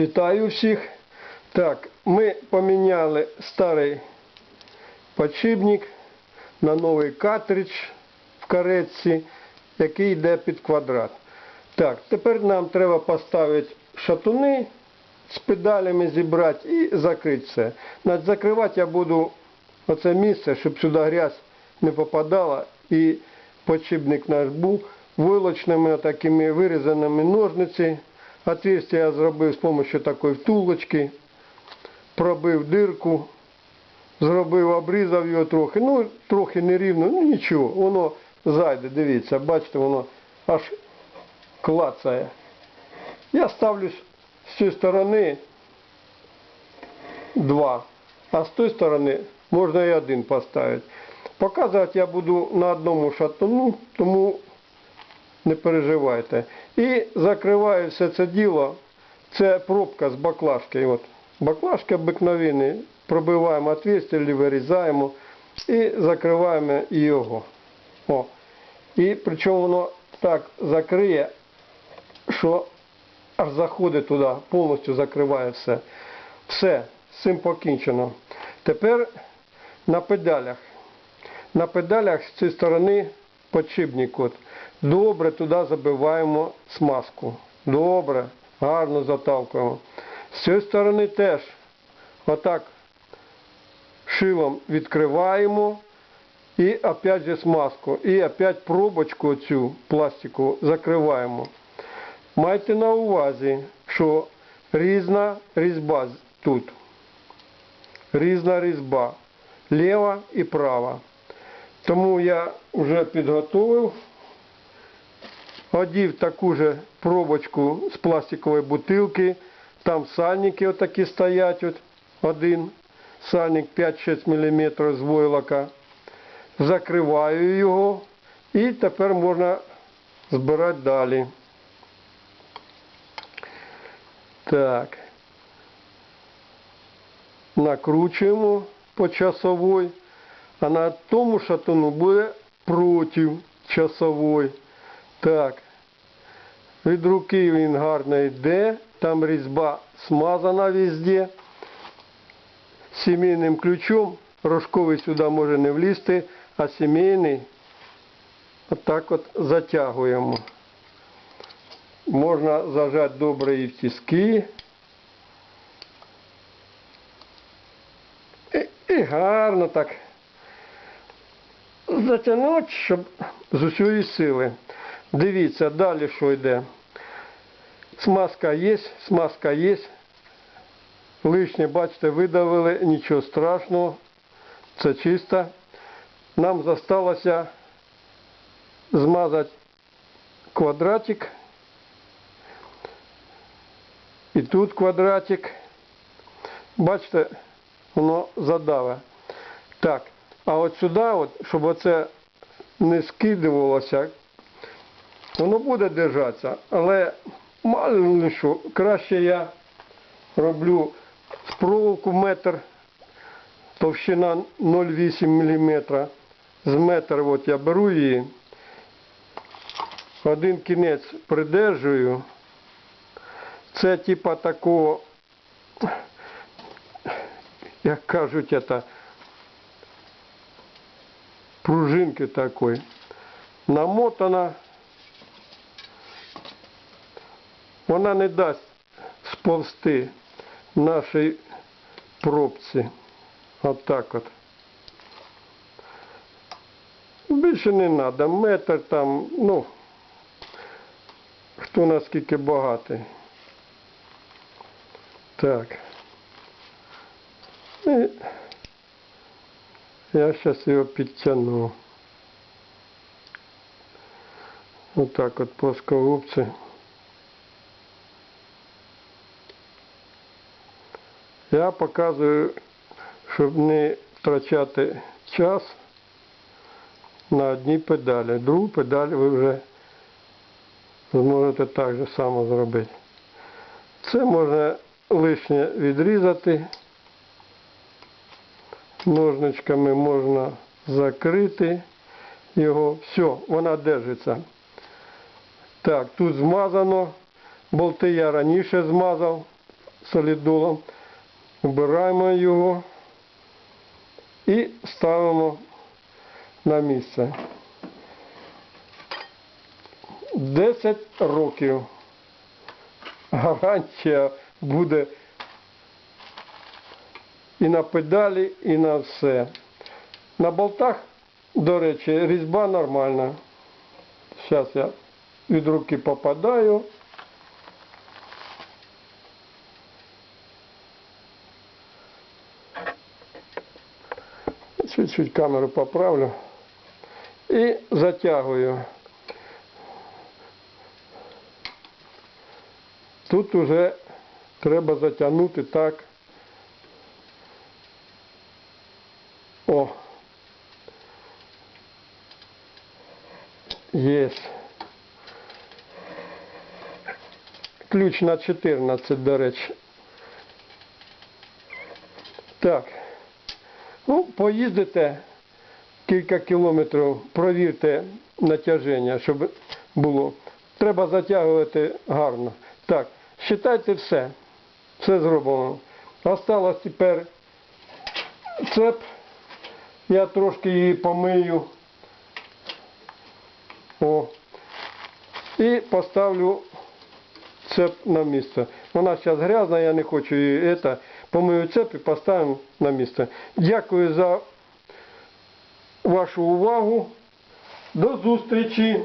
Вітаю всіх. Так, ми поміняли старий подшипник на новий картридж в каретці, який йде під квадрат. Так, тепер нам треба поставити шатуни з педалями зібрати і закрити все. Значить, закривати я буду оце місце, щоб сюди грязь не попадала і подшипник наш був вилочними такими вирізаними ножниці. Отверстие я зробив з допомогою такої втулочки, пробив дирку, зробив, обрізав його трохи. Ну, трохи нерівно, ну нічого, воно зайде, дивіться, бачите, воно аж клацає. Я ставлю з цієї сторони два, а з тої сторони можна і один поставити. Показувати я буду на одному шатуну, тому не переживайте. І закриваю все це діло. Це пробка з баклажки. От. Баклажки обикновені. Пробиваємо отверстие, вирізаємо і закриваємо його. О. І причому воно так закриє, що аж заходить туди, повністю закриває все. Все, з цим покінчено. Тепер на педалях. На педалях з цієї сторони подшипник. От. Добре туди забиваємо смазку. Добре, гарно заталкуємо. З цієї сторони теж отак шилом відкриваємо і опять же смазку. І опять пробочку цю пластику закриваємо. Майте на увазі, що різна різьба тут. Різна різьба. Ліва і права. Тому я вже підготовив. Одів таку же пробочку з пластикової бутилки. Там сальники отакі стоять. От один сальник 5-6 мм з войлока. Закриваю його і тепер можна збирати далі. Так. Накручуємо по часовой, а на тому шатуну буде проти часовой. Так. Від руки він гарно йде, там різьба смазана везде. Сімейним ключом рожковий сюди може не влізти, а сімейний отак от затягуємо. Можна зажати добре і в тиски. І, і гарно так затягнути, щоб з усієї сили. Дивіться, далі що йде. Смазка є, смазка є. Лишнє, бачите, видавили, нічого страшного. Це чисто. Нам залишилося змазати квадратик. І тут квадратик. Бачите, воно задаве. Так, а от сюди, от, щоб оце не скидувалося, воно буде держатися, але мало що, краще я роблю з проволоку метр, товщина 0,8 мм. З метр от я беру її, один кінець придержую. Це типа такого, як кажуть, это, пружинки такої. Намотана. Вона не дасть сповзти нашій пробці. Отак от. Більше не треба. Метр там, ну, хто наскільки багатий. Так. І я зараз його підтягну. Отак от плоскогубці. Я показую, щоб не втрачати час на одній педалі. Другу педаль ви вже зможете так же само зробити. Це можна лишнє відрізати. Ножничками можна закрити його. Все, вона держиться. Так, тут змазано. Болти я раніше змазав. солідолом, убираємо його і ставимо на місце. 10 років гарантія буде і на педалі, і на все. На болтах, до речі, різьба нормальна. Зараз я від руки попадаю. Чуть-чуть камеру поправлю. І затягую. Тут уже треба затягнути так. О. Есть. Ключ на 14, до речі. Так. Ну, поїздите кілька кілометрів, провірте натяження, щоб було. Треба затягувати гарно. Так, считайте все. Все зроблено. Осталось тепер цеп. Я трошки її помию. О. І поставлю цеп на місце. Вона зараз грязна, я не хочу її це. помию цеп і поставимо на місце. Дякую за вашу увагу. До зустрічі!